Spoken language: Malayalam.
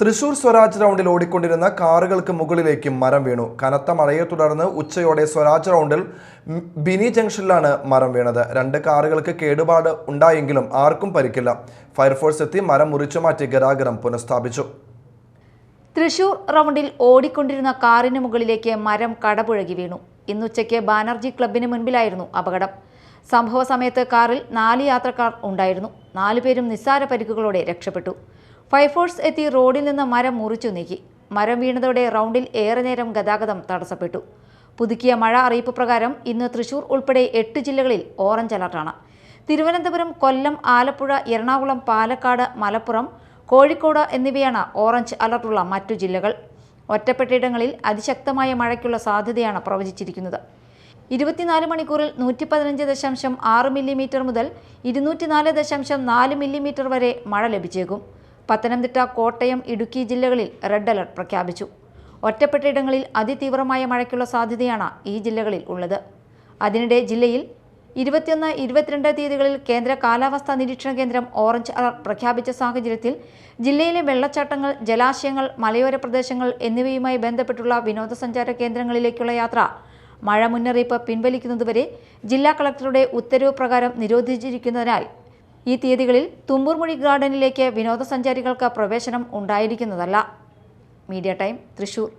തൃശൂർ സ്വരാജ് റൗണ്ടിൽ ഓടിക്കൊണ്ടിരുന്ന കാറുകൾക്ക് മുകളിലേക്ക് മരം വീണു. കനത്ത മഴയെ തുടർന്ന് ഉച്ചയോടെ സ്വരാജ് റൗണ്ടിൽ ബിനി ജംഗ്ഷനിലാണ് മരം വീണത്. രണ്ട് കാറുകൾക്ക് കേടുപാട് ഉണ്ടായെങ്കിലും ആർക്കും പരിക്കില്ല. ഫയർഫോഴ്സ് എത്തി മരം മുറിച്ചു മാറ്റി ഗതാഗതം പുനഃസ്ഥാപിച്ചു. തൃശൂർ റൗണ്ടിൽ ഓടിക്കൊണ്ടിരുന്ന കാറിന് മുകളിലേക്ക് മരം കടപുഴകി വീണു. ഇന്നുച്ചയ്ക്ക് ബാനർജി ക്ലബിന് മുൻപിലായിരുന്നു അപകടം. സംഭവ സമയത്ത് കാറിൽ നാല് യാത്രക്കാർ ഉണ്ടായിരുന്നു. നാലുപേരും നിസ്സാര പരിക്കുകളോടെ രക്ഷപ്പെട്ടു. ഫയർഫോഴ്സ് എത്തി റോഡിൽ നിന്ന് മരം മുറിച്ചു നീക്കി. മരം വീണതോടെ റൗണ്ടിൽ ഏറെ നേരം ഗതാഗതം തടസ്സപ്പെട്ടു. പുതുക്കിയ മഴ അറിയിപ്പ് പ്രകാരം ഇന്ന് തൃശൂർ ഉൾപ്പെടെ എട്ട് ജില്ലകളിൽ ഓറഞ്ച് അലർട്ടാണ് തിരുവനന്തപുരം കൊല്ലം ആലപ്പുഴ എറണാകുളം പാലക്കാട് മലപ്പുറം കോഴിക്കോട് എന്നിവയാണ് ഓറഞ്ച് അലർട്ടുള്ള മറ്റു ജില്ലകൾ. ഒറ്റപ്പെട്ടയിടങ്ങളിൽ അതിശക്തമായ മഴയ്ക്കുള്ള സാധ്യതയാണ് പ്രവചിച്ചിരിക്കുന്നത്. ഇരുപത്തിനാല് മണിക്കൂറിൽ നൂറ്റി പതിനഞ്ച് ദശാംശം ആറ് മില്ലിമീറ്റർ മുതൽ ഇരുന്നൂറ്റിനാല് ദശാംശം നാല് മില്ലിമീറ്റർ വരെ മഴ ലഭിച്ചേക്കും. പത്തനംതിട്ട കോട്ടയം ഇടുക്കി ജില്ലകളിൽ റെഡ് അലർട്ട് പ്രഖ്യാപിച്ചു. ഒറ്റപ്പെട്ടയിടങ്ങളിൽ അതിതീവ്രമായ മഴയ്ക്കുള്ള സാധ്യതയാണ് ഈ ജില്ലകളിൽ ഉള്ളത്. അതിനിടെ ജില്ലയിൽ ഇരുപത്തിയൊന്ന് ഇരുപത്തിരണ്ട് തീയതികളിൽ കേന്ദ്ര കാലാവസ്ഥാ നിരീക്ഷണ കേന്ദ്രം ഓറഞ്ച് അലർട്ട് പ്രഖ്യാപിച്ച സാഹചര്യത്തിൽ ജില്ലയിലെ വെള്ളച്ചാട്ടങ്ങൾ ജലാശയങ്ങൾ മലയോര പ്രദേശങ്ങൾ എന്നിവയുമായി ബന്ധപ്പെട്ടുള്ള വിനോദസഞ്ചാര കേന്ദ്രങ്ങളിലേക്കുള്ള യാത്ര മഴ മുന്നറിയിപ്പ് പിൻവലിക്കുന്നതുവരെ ജില്ലാ കളക്ടറുടെ ഉത്തരവ് പ്രകാരം നിരോധിച്ചിരിക്കുന്നതിനാൽ ഈ തീയതികളിൽ തുമ്പൂർമുഴി ഗാർഡനിലേക്ക് വിനോദസഞ്ചാരികൾക്ക് പ്രവേശനം ഉണ്ടായിരിക്കുന്നതല്ല. Media time Thrissur.